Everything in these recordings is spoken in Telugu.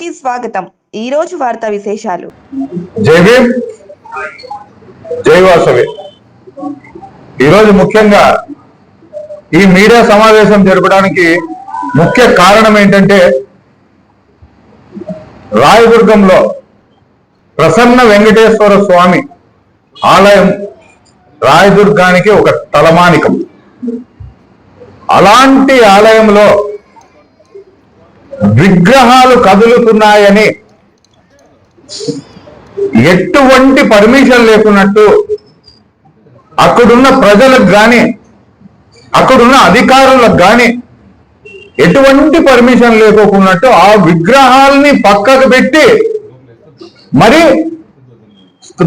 కి స్వాగతం. ఈ రోజు వార్తా విశేషాలు. జై భీమ్. జై వాసవి. ఈరోజు ముఖ్యంగా ఈ మీడియా సమావేశం జరపడానికి ముఖ్య కారణం ఏంటంటే రాయదుర్గంలో ప్రసన్న వెంకటేశ్వర స్వామి ఆలయం రాయదుర్గానికి ఒక తలమానికం. అలాంటి ఆలయంలో విగ్రహాలు కదులుతున్నాయని ఎటువంటి పర్మిషన్ లేకున్నట్టు అక్కడున్న ప్రజలకు కానీ అక్కడున్న అధికారులకు కానీ ఎటువంటి పర్మిషన్ లేకోకున్నట్టు ఆ విగ్రహాల్ని పక్కకు పెట్టి మరి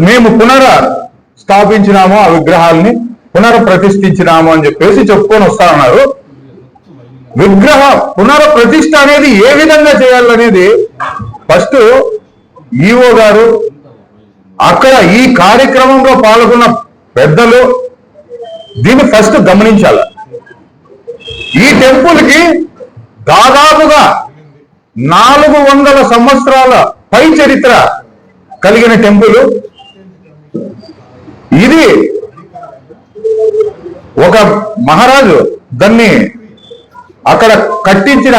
మేము పునర స్థాపించినాము ఆ విగ్రహాల్ని పునర ప్రతిష్ఠించినాము అని చెప్పేసి చెప్పుకొని వస్తానన్నారు విగ్రహ పునర ప్రతిష్ట అనేది ఏ విధంగా చేయాలనేది ఫస్ట్ ఈఓ గారు అక్కడ ఈ కార్యక్రమంలో పాల్గొన్న పెద్దలు దీన్ని ఫస్ట్ గమనించాలి. ఈ టెంపుల్కి దాదాపుగా నాలుగు వందల సంవత్సరాల పై చరిత్ర కలిగిన టెంపుల్. ఇది ఒక మహారాజు దాన్ని అక్కడ కట్టించిన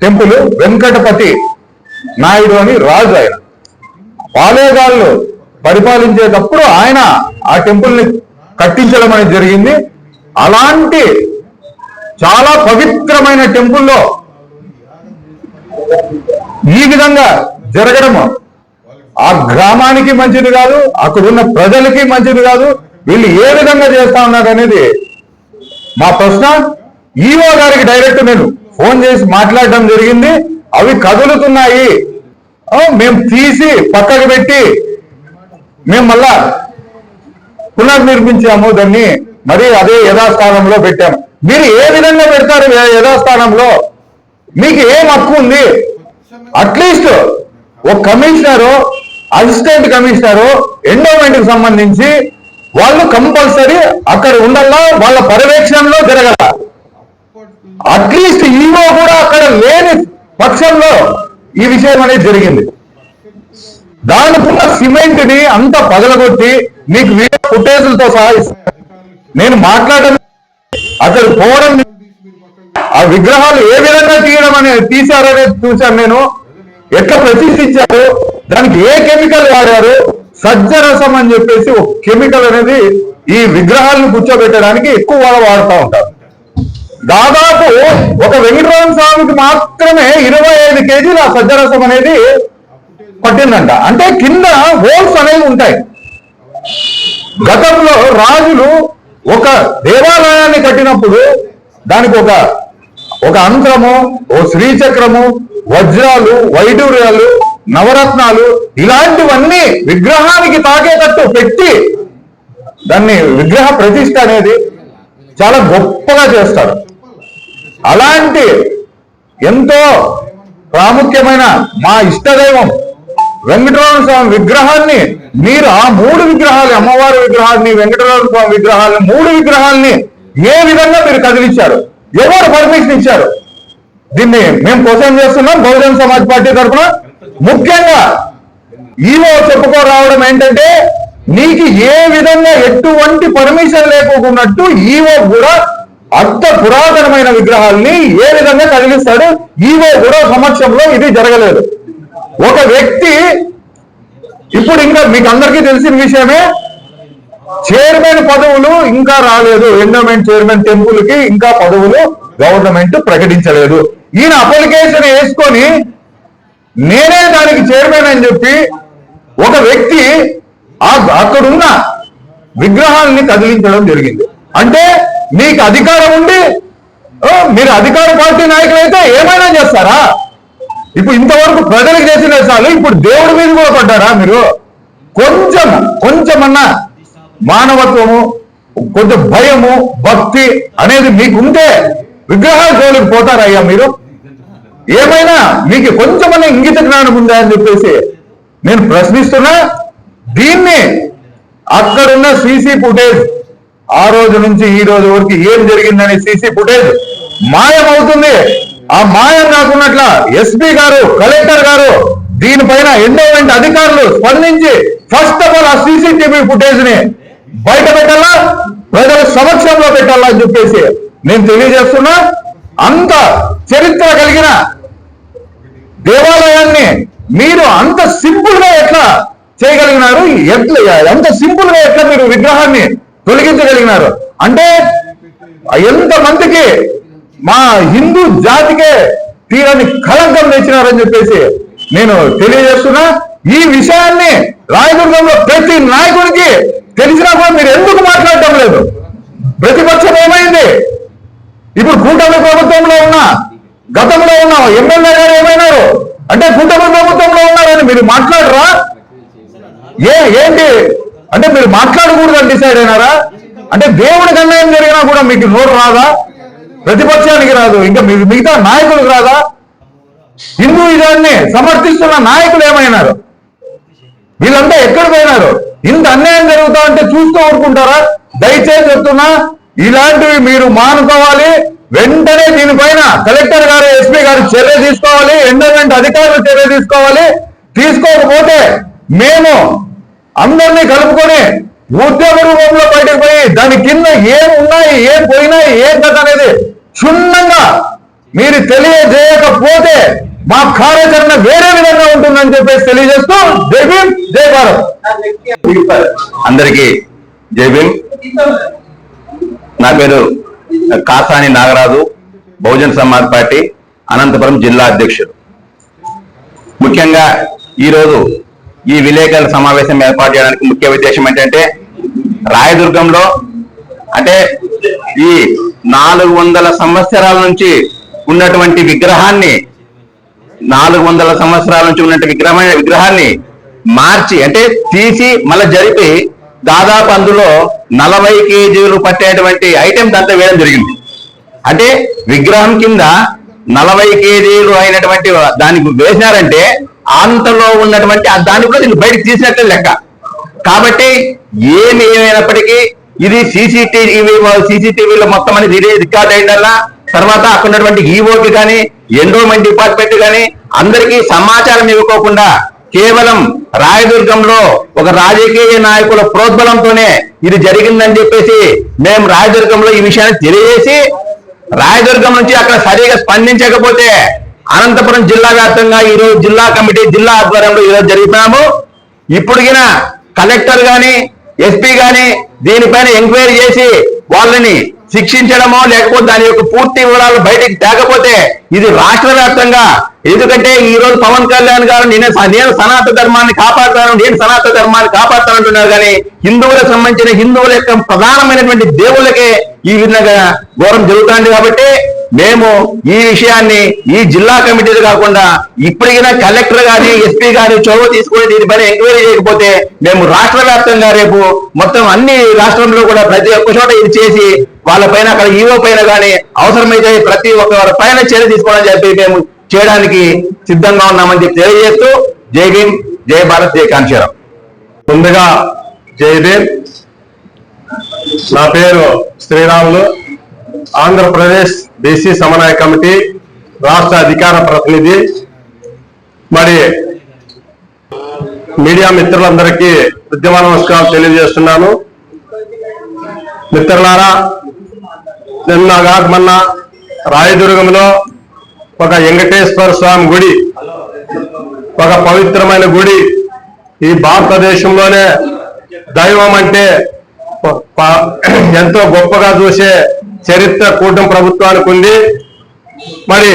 టెంపుల్ వెంకటపతి నాయుడు అని రాజు ఆయన. పాలేగాళ్ళు పరిపాలించేటప్పుడు ఆయన ఆ టెంపుల్ని కట్టించడం అనేది జరిగింది. అలాంటి చాలా పవిత్రమైన టెంపుల్లో ఈ విధంగా జరగడము ఆ గ్రామానికి మంచిది కాదు అక్కడున్న ప్రజలకి మంచిది కాదు వీళ్ళు ఏ విధంగా చేస్తా ఉన్నారు అనేది మా ప్రశ్న. ఈఓ గారికి డైరెక్ట్ నేను ఫోన్ చేసి మాట్లాడడం జరిగింది. అవి కదులుతున్నాయి. మేము తీసి పక్కకు పెట్టి మేము మళ్ళా పునర్నిర్మించాము దాన్ని. మరి అదే యథాస్థానంలో పెట్టాము. మీరు ఏ విధంగా పెడతారు యథాస్థానంలో? మీకు ఏం హక్కు ఉంది? అట్లీస్ట్ ఒక కమిషనరు అసిస్టెంట్ కమిషనరు ఎండోమెంట్కి సంబంధించి వాళ్ళు కంపల్సరీ అక్కడ ఉండాలా? వాళ్ళ పర్యవేక్షణలో జరగాలి? అట్లీస్ట్ ఈవో కూడా అక్కడ లేని పక్షంలో ఈ విషయం అనేది జరిగింది. దానికున్న సిమెంట్ని అంత పగలగొట్టి మీకు వీడియో ఫుటేజ్లతో సహా నేను మాట్లాడడం అక్కడ పోవడం ఆ విగ్రహాలు ఏ విధంగా తీయడం అనేది తీశారనేది చూశాను నేను. ఎట్లా ప్రతిష్ఠించారు? దానికి ఏ కెమికల్ వాడారు? సజ్జరసం అని చెప్పేసి ఒక కెమికల్ అనేది ఈ విగ్రహాలను కూర్చోబెట్టడానికి ఎక్కువ వాళ్ళు వాడుతూ ఉంటారు. దాదాపు ఒక వెంకటరామ స్వామికి మాత్రమే ఇరవై ఐదు కేజీల సజ్జరసం అనేది పట్టిందంట. అంటే కింద హోల్స్ అనేవి ఉంటాయి. గతంలో రాజులు ఒక దేవాలయాన్ని కట్టినప్పుడు దానికి ఒక ఒక అంత్రము ఓ శ్రీచక్రము వజ్రాలు వైడూర్యాలు నవరత్నాలు ఇలాంటివన్నీ విగ్రహానికి తాకేటట్టు పెట్టి దాన్ని విగ్రహ ప్రతిష్ట అనేది చాలా గొప్పగా చేస్తారు అలాంటి ఎంతో ప్రాముఖ్యమైన మా ఇష్టదైవం వెంకటరమణ స్వామి విగ్రహాన్ని మీరు ఆ మూడు విగ్రహాలు అమ్మవారి విగ్రహాన్ని వెంకటరమణ స్వామి విగ్రహాలని మూడు విగ్రహాలని ఏ విధంగా మీరు కదిలించారు? ఎవరు పర్మిషన్ ఇచ్చారు? దీన్ని మేము క్వశ్చన్ చేస్తున్నాం బహుజన్ సమాజ్ పార్టీ తరఫున. ముఖ్యంగా ఈవో చెప్పుకోరావడం ఏంటంటే నీకు ఏ విధంగా ఎటువంటి పర్మిషన్ లేకోకున్నట్టు ఈవో కూడా అంత పురాతనమైన విగ్రహాల్ని ఏ విధంగా కదిలిస్తాడు? ఈవో కూడా సమక్షంలో ఇది జరగలేదు. ఒక వ్యక్తి ఇప్పుడు ఇంకా మీకు అందరికీ తెలిసిన విషయమే చైర్మన్ పదవులు ఇంకా రాలేదు. ఎండోమెంట్ చైర్మన్ టెంపుల్కి ఇంకా పదవులు గవర్నమెంట్ ప్రకటించలేదు. ఈయన అప్లికేషన్ వేసుకొని నేనే దానికి చైర్మన్ అని చెప్పి ఒక వ్యక్తి ఆ అక్కడున్న విగ్రహాల్ని కదిలించడం జరిగింది. అంటే మీకు అధికారం ఉండి ఓ, మీరు అధికార పార్టీ నాయకులైతే ఏమైనా చేస్తారా? ఇప్పుడు ఇంతవరకు ప్రజలకు చేసిన చాలు ఇప్పుడు దేవుడి మీద కూడా పడ్డారా మీరు? కొంచెం కొంచెమన్నా మానవత్వము కొంచెం భయము భక్తి అనేది మీకుంటే విగ్రహాల జోలికి పోతారయ్యా మీరు? ఏమైనా మీకు కొంచెమన్నా ఇంగిత జ్ఞానం ఉందా అని చెప్పేసి నేను ప్రశ్నిస్తున్నా. దీన్ని అక్కడున్న సీసీ ఫుటేజ్ ఆ రోజు నుంచి ఈ రోజు వరకు ఏం జరిగిందనే సీసీ ఫుటేజ్ మాయమవుతుంది. ఆ మాయం కాకున్నట్ల ఎస్పీ గారు కలెక్టర్ గారు దీనిపైన ఎండోమెంట్ అధికారులు స్పందించి ఫస్ట్ ఆఫ్ ఆల్ ఆ సీసీటీవీ ఫుటేజ్ని బయట పెట్టాలా? ప్రజల సమక్షంలో పెట్టాలా అని చెప్పేసి నేను తెలియజేస్తున్నా. అంత చరిత్ర కలిగిన దేవాలయాన్ని మీరు అంత సింపుల్గా ఎట్లా చేయగలిగినారు? ఎట్లా అంత సింపుల్గా ఎట్లా మీరు విగ్రహాన్ని తొలగించగలిగినారు. అంటే ఎంత మందికి మా హిందూ జాతికే తీరని కళంకం తెచ్చినారని చెప్పేసి నేను తెలియజేస్తున్నా. ఈ విషయాన్ని రాయదుర్గంలో ప్రతి నాయకుడికి తెలిసినా కూడా మీరు ఎందుకు మాట్లాడటం లేదు? ప్రతిపక్షం ఏమైంది? ఇప్పుడు కూటమి ప్రభుత్వంలో ఉన్న గతంలో ఉన్న ఎమ్మెల్యే గారు ఏమైనారు? అంటే కూటమి ప్రభుత్వంలో ఉన్నారని మీరు మాట్లాడరా? ఏ ఏంటి? అంటే మీరు మాట్లాడకూడదని డిసైడ్ అయినారా? అంటే దేవుడికి అన్యాయం జరిగినా కూడా మీకు నోరు రాదా? ప్రతిపక్షానికి రాదు. ఇంకా మీ మిగతా నాయకులకు రాదా? హిందూయిజాన్ని సమర్థిస్తున్న నాయకులు ఏమైనారు? వీళ్ళంతా ఎక్కడ పోయినారు? ఇంత అన్యాయం జరుగుతా ఉంటే చూస్తూ ఊరుకుంటారా? దయచేసి చెప్తున్నా ఇలాంటివి మీరు మానుకోవాలి. వెంటనే దీనిపైన కలెక్టర్ గారు ఎస్పీ గారు చర్య తీసుకోవాలి. ఎండోమెంట్ అధికారులు చర్య తీసుకోవాలి. తీసుకోకపోతే మేము అందరినీ కలుపుకొని ఉద్యమ రూపంలో బయటకు పోయి దాని కింద ఏం ఉన్నాయి ఏం పోయినాయి ఏం కథ అనేది క్షుణ్ణంగా మీరు తెలియజేయకపోతే మా కార్యాచరణ వేరే విధంగా ఉంటుందని చెప్పేసి తెలియజేస్తూ జై భీమ్ జై భారత్. అందరికీ జై భీమ్. నా పేరు కాసాని నాగరాజు బహుజన్ సమాజ్ పార్టీ అనంతపురం జిల్లా అధ్యక్షుడు. ముఖ్యంగా ఈరోజు ఈ విలేకరుల సమావేశం ఏర్పాటు చేయడానికి ముఖ్య ఉద్దేశం ఏంటంటే రాయదుర్గంలో అంటే ఈ నాలుగు వందల సంవత్సరాల నుంచి ఉన్నటువంటి విగ్రహాన్ని నాలుగు వందల సంవత్సరాల నుంచి ఉన్న విగ్రహమైన విగ్రహాన్ని మార్చి అంటే తీసి మళ్ళీ జరిపి దాదాపు అందులో నలభై కేజీలు పట్టేటువంటి ఐటెం దాంతో వేయడం జరిగింది. అంటే విగ్రహం కింద నలభై కేజీలు అయినటువంటి దానికి వేసినారంటే అంతలో ఉన్నటువంటి ఆ దాన్ని కూడా దీన్ని బయటకు తీసినట్లే లెక్క. కాబట్టి ఏమి ఏమైనప్పటికీ ఇది సీసీటీవీ సీసీటీవీలో మొత్తం అనేది రికార్డ్ అయిందల్లా తర్వాత అక్కడ ఉన్నటువంటి ఈఓకి కానీ ఎండోమెంట్ డిపార్ట్మెంట్ కానీ అందరికీ సమాచారం ఇవ్వకోకుండా కేవలం రాయదుర్గంలో ఒక రాజకీయ నాయకుల ప్రోద్బలంతోనే ఇది జరిగిందని చెప్పేసి మేము రాయదుర్గంలో ఈ విషయాన్ని తెలియజేసి రాయదుర్గం నుంచి అక్కడ సరిగా స్పందించకపోతే అనంతపురం జిల్లా వ్యాప్తంగా ఈరోజు జిల్లా కమిటీ జిల్లా ఆధ్వర్యంలో ఈరోజు జరుగుతున్నాము ఇప్పుడుగిన కలెక్టర్ గాని ఎస్పీ గాని దీనిపైన ఎంక్వైరీ చేసి వాళ్ళని శిక్షించడమో లేకపోతే దాని యొక్క పూర్తి వివరాలు బయటికి తేకపోతే ఇది రాష్ట్ర వ్యాప్తంగా ఎందుకంటే ఈ రోజు పవన్ కళ్యాణ్ గారు నేను నేను సనాతన ధర్మాన్ని కాపాడుతాను నేను సనాతన ధర్మాన్ని కాపాడుతానంటున్నారు కానీ హిందువులకు సంబంధించిన హిందువుల యొక్క ప్రధానమైనటువంటి దేవుళ్ళకే ఈ విధంగా ఘోరం జరుగుతుంది కాబట్టి మేము ఈ విషయాన్ని ఈ జిల్లా కమిటీలు కాకుండా ఇప్పటికైనా కలెక్టర్ గాని ఎస్పీ గాని చొరవ తీసుకుని దీనిపైన ఎంక్వైరీ చేయకపోతే మేము రాష్ట్ర వ్యాప్తంగా రేపు మొత్తం అన్ని రాష్ట్రంలో కూడా ప్రతి ఒక్క చోట ఇది చేసి వాళ్ళ పైన అక్కడ ఈవో పైన కానీ అవసరమైతే ప్రతి ఒక్క పైన చర్య తీసుకోవాలని చెప్పి మేము చేయడానికి సిద్ధంగా ఉన్నామని చెప్పి తెలియజేస్తూ జై భీమ్ జై భారత్ జై కాంక్షరం ముందుగా జై భీమ్. నా పేరు శ్రీరాములు. ఆంధ్రప్రదేశ్ బీసీ సమన్వయ కమిటీ రాష్ట్ర అధికార ప్రతినిధి మరి మీడియా మిత్రులందరికీ ఉద్యమ నమస్కారం తెలియజేస్తున్నాను. మిత్రులారా నిన్న కాక మొన్న రాయదుర్గంలో ఒక వెంకటేశ్వర స్వామి గుడి ఒక పవిత్రమైన గుడి ఈ భారతదేశంలోనే దైవం అంటే ఎంతో గొప్పగా చూసే చరిత్ర కూటమి ప్రభుత్వానికి ఉంది. మరి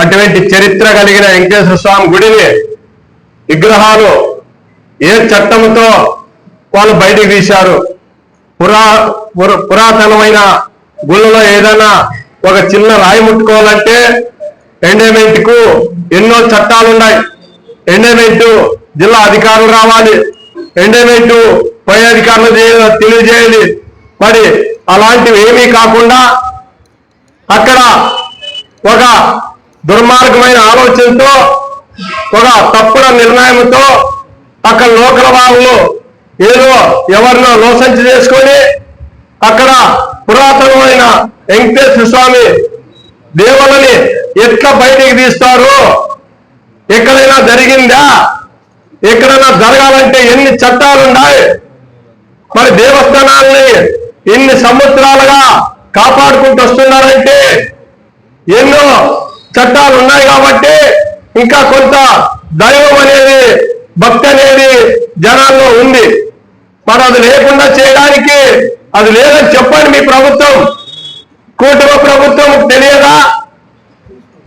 అటువంటి చరిత్ర కలిగిన వెంకటేశ్వర స్వామి గుడిని విగ్రహాలు ఏ చట్టంతో వాళ్ళు బయటకు తీశారు? పురా పురాతనమైన గుళ్ళలో ఏదైనా ఒక చిన్న రాయి ముట్టుకోవాలంటే ఎండేమెంట్కు ఎన్నో చట్టాలు ఉన్నాయి ఎండేమెంట్ జిల్లా అధికారులు రావాలి. ఎండేమెంట్ పై అధికారులు తెలియజేయాలి. మరి అలాంటివి ఏమీ కాకుండా అక్కడ ఒక దుర్మార్గమైన ఆలోచనతో ఒక తప్పుడు నిర్ణయంతో అక్కడ లోకల వాళ్ళు ఏదో ఎవరినో లోసంచి చేసుకొని అక్కడ పురాతనమైన వెంకటేశ్వర స్వామి దేవుళ్ళని ఎట్లా బయటికి తీస్తారు ఎక్కడైనా జరిగిందా? ఎక్కడైనా జరగాలంటే ఎన్ని చట్టాలు ఉన్నాయి మరి దేవస్థానాల్ని ఇన్ని సంవత్సరాలుగా కాపాడుకుంటూ వస్తున్నారంటే ఎన్నో చట్టాలు ఉన్నాయి కాబట్టి ఇంకా కొంత దైవం అనేది భక్తి అనేది జనాల్లో ఉంది. మరి అది లేకుండా చేయడానికి అది లేదని చెప్పండి మీ ప్రభుత్వం. కూటమి ప్రభుత్వం తెలియదా?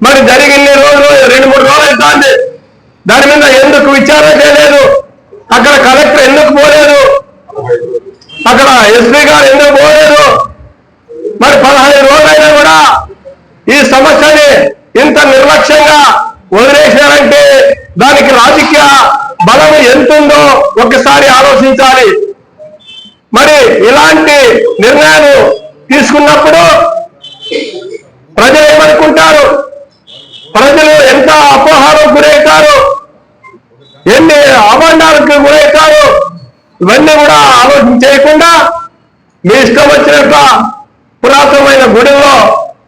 మరి జరిగిన రోజులు రెండు మూడు రోజులు అవుతుంది దాని మీద ఎందుకు విచారణ చేయలేదు? అక్కడ కలెక్టర్ ఎందుకు పోలేదు? అక్కడ ఎస్పీ గారు ఎందుకు పోలేదు? మరి పదహైదు రోజులైనా కూడా ఈ సమస్యని ఇంత నిర్లక్ష్యంగా వదిలేశారంటే దానికి రాజకీయ బలం ఎంతుందో ఒకసారి ఆలోచించాలి. మరి ఇలాంటి నిర్ణయాలు తీసుకున్నప్పుడు ప్రజలు ఏమనుకుంటారు ప్రజలు ఎంత అపోహాలకు గురవుతారు? ఎన్ని అభండాలకు గురవుతారు? ఇవన్నీ కూడా ఆలోచన చేయకుండా మీ ఇష్టం వచ్చినట్ల పురాతనమైన గుడిలో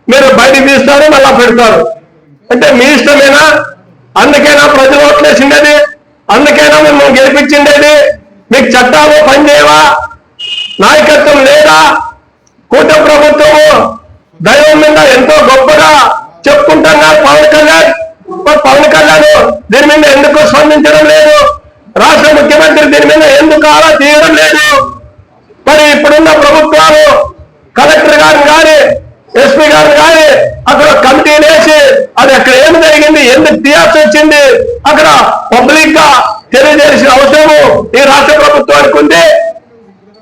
మీరు బయట తీస్తారు మళ్ళా పెడతారు. అంటే మీ ఇష్టమేనా? అందుకైనా ప్రజలు ఓట్లేసిండేది? అందుకైనా మిమ్మల్ని గెలిపించిండేది? మీకు చట్టాలు పనిచేయవా? నాయకత్వం లేదా? కూట ప్రభుత్వము దైవం మీద ఎంతో గొప్పగా చెప్పుకుంటాం కదా పవన్ కళ్యాణ్. పవన్ కళ్యాణ్ దీని మీద ఎందుకు స్పందించడం లేదు? రాష్ట్ర ముఖ్యమంత్రి దీని మీద ఎందుకు అలా తీయడం లేదు? మరి ఇప్పుడున్న ప్రభుత్వాలు కలెక్టర్ గారు కానీ ఎస్పీ గారు కానీ అక్కడ కమిటీ వేసి అది అక్కడ ఏం జరిగింది? ఎందుకు తీయాల్సి వచ్చింది? అక్కడ పబ్లిక్గా తెలియజేసిన అవసరము ఈ రాష్ట్ర ప్రభుత్వానికి ఉంది.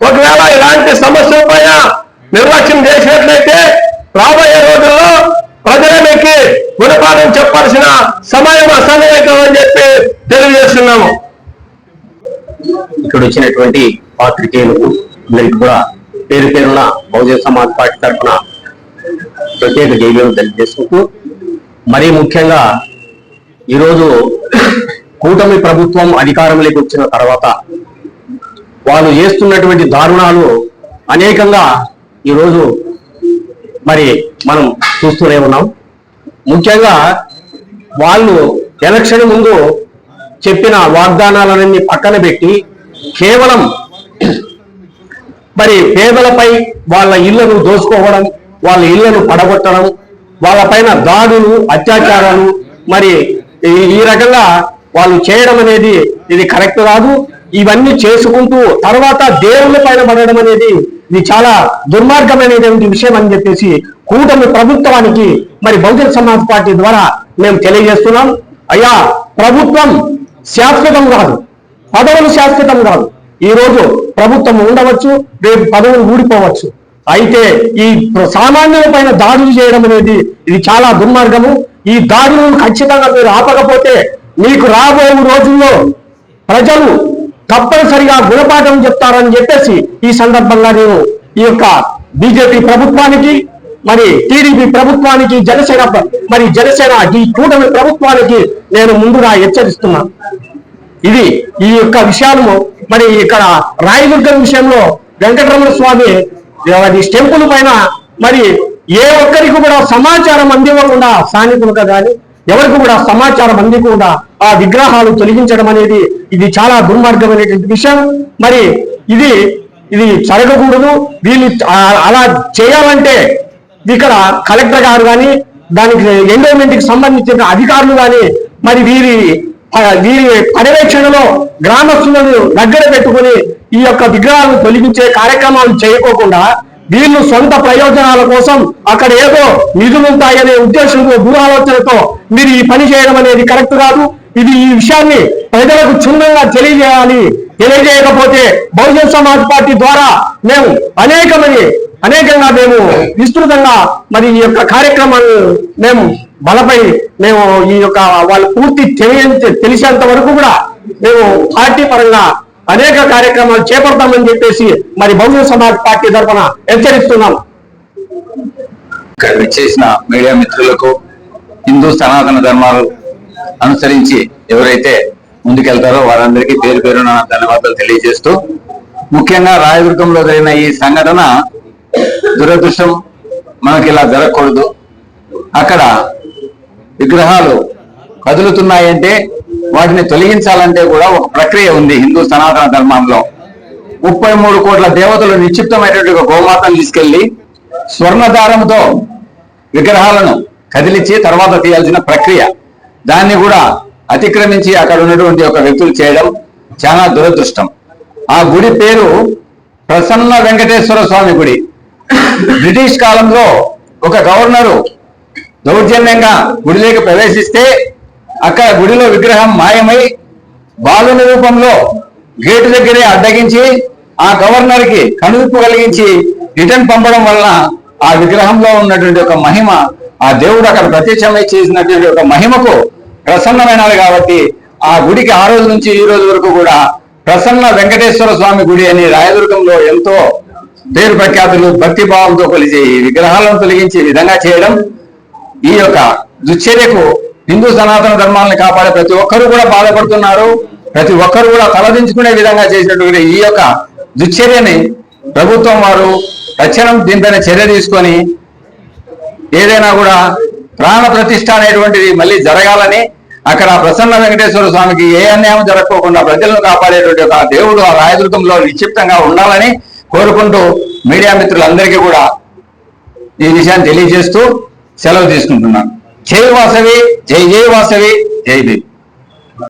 ఒకవేళ ఇలాంటి సమస్యల పైన నిర్లక్ష్యం చేసినట్లయితే రాబోయే రోజుల్లో ప్రజలకి గుణపాఠం చెప్పాల్సిన సమయం అసలు అని చెప్పి తెలియజేస్తున్నాము. ఇక్కడ వచ్చినటువంటి పాత్రికేయులకు అందరికి కూడా పేరు పేరున బహుజన సమాజ్ పార్టీ తరఫున ప్రత్యేక జైలు తెలియజేసుకుంటూ మరీ ముఖ్యంగా ఈరోజు కూటమి ప్రభుత్వం అధికారంలోకి వచ్చిన తర్వాత వాళ్ళు చేస్తున్నటువంటి దారుణాలు అనేకంగా ఈరోజు మరి మనం చూస్తూనే ఉన్నాం. ముఖ్యంగా వాళ్ళు ఎలక్షన్ ముందు చెప్పిన వాగ్దానాలన్నీ పక్కన పెట్టి కేవలం మరి పేదలపై వాళ్ళ ఇళ్ళను దోచుకోవడం వాళ్ళ ఇళ్ళను పడగొట్టడం వాళ్ళ పైన దాడులు అత్యాచారాలు మరి ఈ- రకంగా వాళ్ళు చేయడం అనేది ఇది కరెక్ట్ కాదు. ఇవన్నీ చేసుకుంటూ తర్వాత దేవుళ్ళ పైన పడడం అనేది ఇది చాలా దుర్మార్గమైనటువంటి విషయం అని చెప్పేసి కూటమి ప్రభుత్వానికి మరి బహుజన సమాజ్ పార్టీ ద్వారా మేము తెలియజేస్తున్నాం. అయ్యా ప్రభుత్వం శాశ్వతం కాదు. పదవులు శాశ్వతం కాదు. ఈ రోజు ప్రభుత్వం ఉండవచ్చు రేపు పదవులు ఊడిపోవచ్చు. అయితే ఈ సామాన్యుల పైన దాడులు చేయడం అనేది ఇది చాలా దుర్మార్గము. ఈ దాడులను ఖచ్చితంగా మీరు ఆపకపోతే మీకు రాబోయే రోజుల్లో ప్రజలు తప్పనిసరిగా గుణపాఠం చెప్తారని చెప్పేసి ఈ సందర్భంగా నేను ఈ యొక్క బీజేపీ ప్రభుత్వానికి మరి టీడీపీ ప్రభుత్వానికి జనసేన మరి జనసేన ఈ కూటమి ప్రభుత్వానికి నేను ముందుగా హెచ్చరిస్తున్నాను ఇది ఈ యొక్క విషయాలు మరి ఇక్కడ రాయదుర్గం విషయంలో వెంకటరమణ స్వామి అది టెంపుల్ పైన మరి ఏ ఒక్కరికి కూడా సమాచారం అందివ్వకుండా స్థానికులుగా కానీ ఎవరికి కూడా సమాచారం అందకుండా ఆ విగ్రహాలు తొలగించడం అనేది ఇది చాలా దుర్మార్గమైనటువంటి విషయం. మరి ఇది ఇది జరగకూడదు. వీళ్ళు అలా చేయాలంటే ఇక్కడ కలెక్టర్ గారు కానీ దానికి ఎండోమెంట్కి సంబంధించిన అధికారులు కానీ మరి వీరి దీని పర్యవేక్షణలో గ్రామస్తులను దగ్గర పెట్టుకుని ఈ యొక్క విగ్రహాలను తొలగించే కార్యక్రమాలు చేయకోకుండా వీళ్ళు సొంత ప్రయోజనాల కోసం అక్కడ ఏదో నిధులు ఉంటాయనే ఉద్దేశంతో దురాలోచనతో మీరు ఈ పని చేయడం అనేది కరెక్ట్ కాదు. ఇది ఈ విషయాన్ని ప్రజలకు క్షుణ్ణంగా తెలియజేయాలి. తెలియజేయకపోతే బహుజన సమాజ్ పార్టీ ద్వారా మేము అనేకమని అనేకంగా మేము విస్తృతంగా మరి ఈ యొక్క కార్యక్రమాన్ని మేము బలపై మేము ఈ యొక్క వాళ్ళు పూర్తి తెలియ తెలిసేంత వరకు కూడా మేము పార్టీ పరంగా అనేక కార్యక్రమాలు చేపడతామని చెప్పేసి మరి బహుజన సమాజ్ పార్టీ తరఫున హెచ్చరిస్తున్నాం ఇక్కడ విచ్చేసిన మీడియా మిత్రులకు హిందూ సనాతన ధర్మాలు అనుసరించి ఎవరైతే ముందుకెళ్తారో వారందరికీ పేరు పేరున ధన్యవాదాలు తెలియజేస్తూ ముఖ్యంగా రాయదుర్గంలో జరిగిన ఈ సంఘటన దురదృష్టం మనకి ఇలా జరగకూడదు. అక్కడ విగ్రహాలు కదులుతున్నాయంటే వాటిని తొలగించాలంటే కూడా ఒక ప్రక్రియ ఉంది హిందూ సనాతన ధర్మంలో. ముప్పై మూడు కోట్ల దేవతలు నిక్షిప్తమైనటువంటి ఒక గోమాతను తీసుకెళ్ళి స్వర్ణదారంతో విగ్రహాలను కదిలించి తర్వాత తీయాల్సిన ప్రక్రియ. దాన్ని కూడా అతిక్రమించి అక్కడ ఉన్నటువంటి ఒక వ్యక్తులు చేయడం చాలా దురదృష్టం. ఆ గుడి పేరు ప్రసన్న వెంకటేశ్వర స్వామి గుడి. బ్రిటిష్ కాలంలో ఒక గవర్నరు దౌర్జన్యంగా గుడిలోకి ప్రవేశిస్తే అక్కడ గుడిలో విగ్రహం మాయమై బాలుల రూపంలో గేటు దగ్గరే అడ్డగించి ఆ గవర్నర్కి కనువిప్పు కలిగించి రిటర్న్ పంపడం వలన ఆ విగ్రహంలో ఉన్నటువంటి ఒక మహిమ ఆ దేవుడు అక్కడ ప్రత్యక్షమై చేసినటువంటి ఒక మహిమకు ప్రసన్నమైనది కాబట్టి ఆ గుడికి ఆ రోజు నుంచి ఈ రోజు వరకు కూడా ప్రసన్న వెంకటేశ్వర స్వామి గుడి అని రాయదుర్గంలో ఎంతో పేరు ప్రఖ్యాతులు భక్తి భావంతో కొలిచి ఈ విగ్రహాలను తొలగించి విధంగా చేయడం ఈ యొక్క దుశ్చర్యకు హిందూ సనాతన ధర్మాలను కాపాడే ప్రతి ఒక్కరు కూడా బాధపడుతున్నారు. ప్రతి ఒక్కరు కూడా తలదించుకునే విధంగా చేసినటువంటి ఈ యొక్క దుశ్చర్యని ప్రభుత్వం వారు తక్షణం దీనిపైన చర్య తీసుకొని ఏదైనా కూడా ప్రాణ ప్రతిష్ట అనేటువంటిది మళ్ళీ జరగాలని అక్కడ ప్రసన్న వెంకటేశ్వర స్వామికి ఏ అన్యాయం జరగకోకుండా ప్రజలను కాపాడేటువంటి ఒక దేవుడు ఆ రాయదుర్గంలో నిక్షిప్తంగా ఉండాలని కోరుకుంటూ మీడియా మిత్రులందరికీ కూడా ఈ విషయాన్ని తెలియజేస్తూ సెలవు తీసుకుంటున్నాను. జై వాసవి జై జై వాసవి జై దేవి